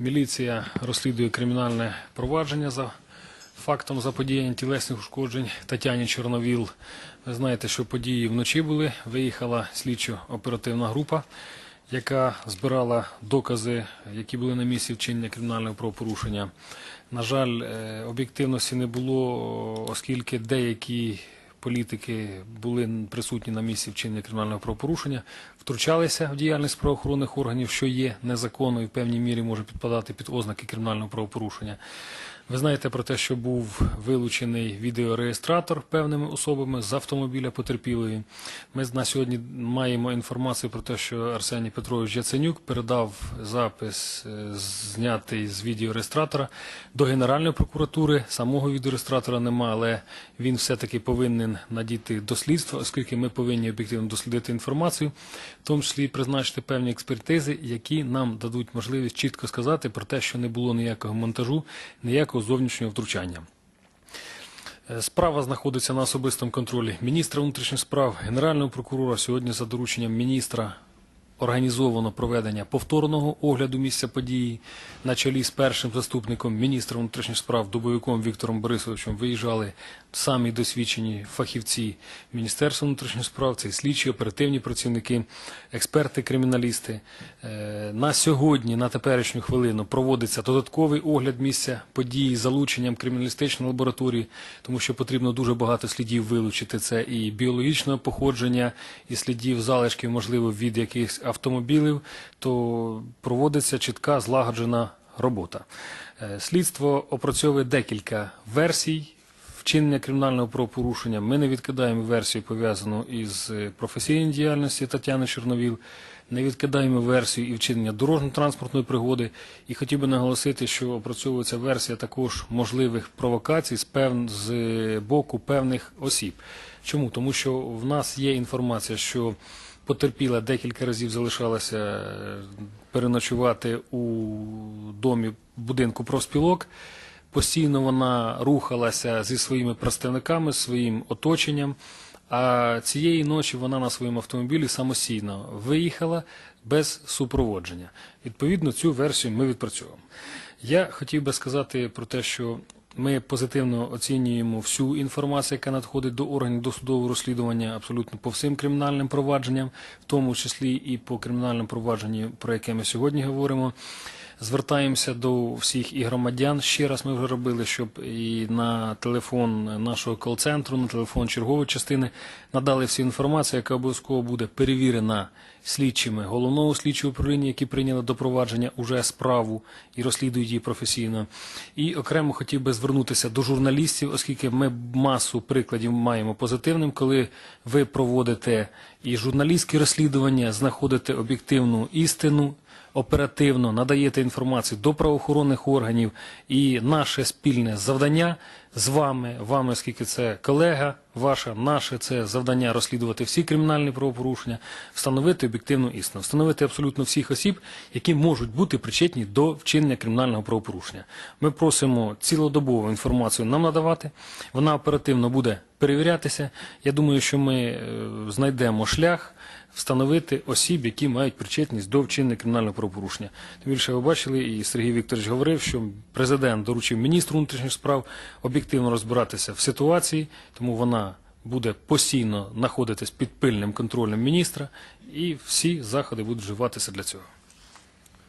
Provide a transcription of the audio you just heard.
Міліція розслідує кримінальне провадження за фактом заподіяння тілесних ушкоджень Тетяні Чорновіл. Ви знаєте, що події вночі були. Виїхала слідчо-оперативна група, яка збирала докази, які були на місці вчинення кримінального правопорушення. На жаль, е, об'єктивності не було, оскільки деякі політики були присутні на місці вчинення кримінального правопорушення, втручалися в діяльність правоохоронних органів, що є незаконно і в певній мірі може підпадати під ознаки кримінального правопорушення. Ви знаєте про те, що був вилучений відеореєстратор певними особами з автомобіля потерпілої. Ми на сьогодні маємо інформацію про те, що Арсеній Петрович Яценюк передав запис, е, знятий з відеореєстратора, до Генеральної прокуратури. Самого відеореєстратора немає, але він все-таки повинен надійти до слідства, оскільки ми повинні об'єктивно дослідити інформацію, в тому числі призначити певні експертизи, які нам дадуть можливість чітко сказати про те, що не було ніякого монтажу, ніякого зовнішнього втручання. Е, Справа знаходиться на особистому контролі міністра внутрішніх справ, генерального прокурора. Сьогодні за дорученням міністра організовано проведення повторного огляду місця події. На чолі з першим заступником міністра внутрішніх справ Дубовиком Віктором Борисовичем виїжджали самі досвідчені фахівці Міністерства внутрішніх справ, це і слідчі, оперативні працівники, експерти, криміналісти. Е, На сьогодні, на теперішню хвилину, проводиться додатковий огляд місця події залученням криміналістичної лабораторії, тому що потрібно дуже багато слідів вилучити. Це і біологічного походження, і слідів залишків, можливо, від якихось автомобілів, то проводиться чітка злагоджена робота. Е, Слідство опрацьовує декілька версій вчинення кримінального правопорушення. Ми не відкидаємо версію, пов'язану із е, професійною діяльністю Тетяни Чорновіл, не відкидаємо версію і вчинення дорожньо-транспортної пригоди. І хотів би наголосити, що опрацьовується версія також можливих провокацій з, пев... з е, боку певних осіб. Чому? Тому що в нас є інформація, що потерпіла декілька разів залишалася е, переночувати у домі будинку профспілок. Постійно вона рухалася зі своїми представниками, своїм оточенням. А цієї ночі вона на своєму автомобілі самостійно виїхала без супроводження. Відповідно, цю версію ми відпрацьовуємо. Я хотів би сказати про те, що ми позитивно оцінюємо всю інформацію, яка надходить до органів досудового розслідування абсолютно по всім кримінальним провадженням, в тому числі і по кримінальному провадженню, про яке ми сьогодні говоримо. Звертаємося до всіх і громадян. Ще раз ми вже робили, щоб і на телефон нашого кол-центру, на телефон чергової частини надали всю інформацію, яка обов'язково буде перевірена слідчими головного слідчого управління, які прийняли до провадження уже справу і розслідують її професійно. І окремо хотів би звернутися до журналістів, оскільки ми масу прикладів маємо позитивним, коли ви проводите і журналістські розслідування, знаходите об'єктивну істину оперативно надаєте інформацію до правоохоронних органів, і наше спільне завдання з вами, вами, оскільки це колега ваша, наше це завдання розслідувати всі кримінальні правопорушення, встановити об'єктивну істину, встановити абсолютно всіх осіб, які можуть бути причетні до вчинення кримінального правопорушення. Ми просимо цілодобову інформацію нам надавати. Вона оперативно буде перевірятися. Я думаю, що ми е, знайдемо шлях встановити осіб, які мають причетність до вчинення кримінального правопорушення. Тим більше ви бачили, і Сергій Вікторович говорив, що президент доручив міністру внутрішніх справ об'єктивно розбиратися в ситуації, тому вона буде постійно знаходитись під пильним контролем міністра, і всі заходи будуть вживатися для цього.